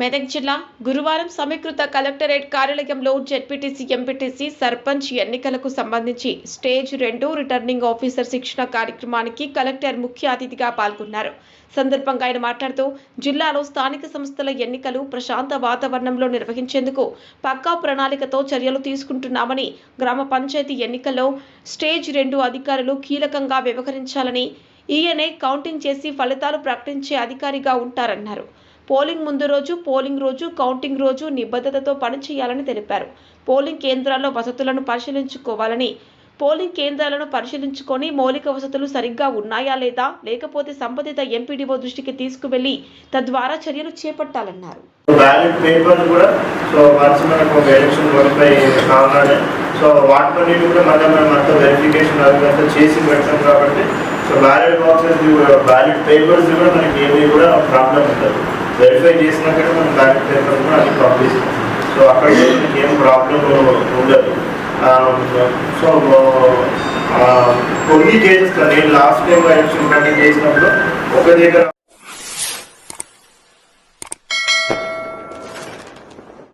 మెదక్ జిల్లా గురువారం సమీకృత కలెక్టరేట్ కార్యాలయంలో జెడ్పీటీసీ ఎంపీటీసీ సర్పంచ్ ఎన్నికలకు సంబంధించి స్టేజ్ రెండు రిటర్నింగ్ ఆఫీసర్ శిక్షణ కార్యక్రమానికి కలెక్టర్ ముఖ్య అతిథిగా పాల్గొన్నారు. సందర్భంగా ఆయన మాట్లాడుతూ జిల్లాలో స్థానిక సంస్థల ఎన్నికలు ప్రశాంత వాతావరణంలో నిర్వహించేందుకు పక్కా ప్రణాళికతో చర్యలు తీసుకుంటున్నామని గ్రామ పంచాయతీ ఎన్నికల్లో స్టేజ్ రెండు అధికారులు కీలకంగా వ్యవహరించాలని ఈయనే కౌంటింగ్ చేసి ఫలితాలు ప్రకటించే అధికారిగా ఉంటారన్నారు. పోలింగ్ ముందు రోజు పోలింగ్ రోజు కౌంటింగ్ రోజు నిబద్ధతతో పనిచేయాలని తెలిపారు. పోలింగ్ కేంద్రాల్లో వసతులను పరిశీలించుకోవాలని పోలింగ్ కేంద్రాలను పరిశీలించుకొని మౌలిక వసతులు సరిగ్గా ఉన్నాయా లేదా లేకపోతే సంబంధిత ఎంపీడీఓ దృష్టికి తీసుకువెళ్ళి తద్వారా చర్యలు చేపట్టాలన్నారు. బ్యాలెట్ పేపర్స్ కూడా సో వన్స్ మనకు ఎలక్షన్ వెరిఫై కావాలి సో వాటిని కూడా మళ్ళీ మనం అంత వెరిఫికేషన్ అదంతా చేసి పెడతాం కాబట్టి so ballot boxes ballot papers కూడా మనకి ఏమీ కూడా ప్రాబ్లం ఉంటుంది వెరిఫై చేసినాక మనం బ్యాలెట్ పేపర్ కూడా అన్ని పంపిస్తాం సో అక్కడ ఏం ప్రాబ్లం ఉండదు. సో కొన్ని కేసెస్ నేను లాస్ట్ టైం ఎలక్షన్ కండక్ట్ చేసినప్పుడు ఒక దగ్గర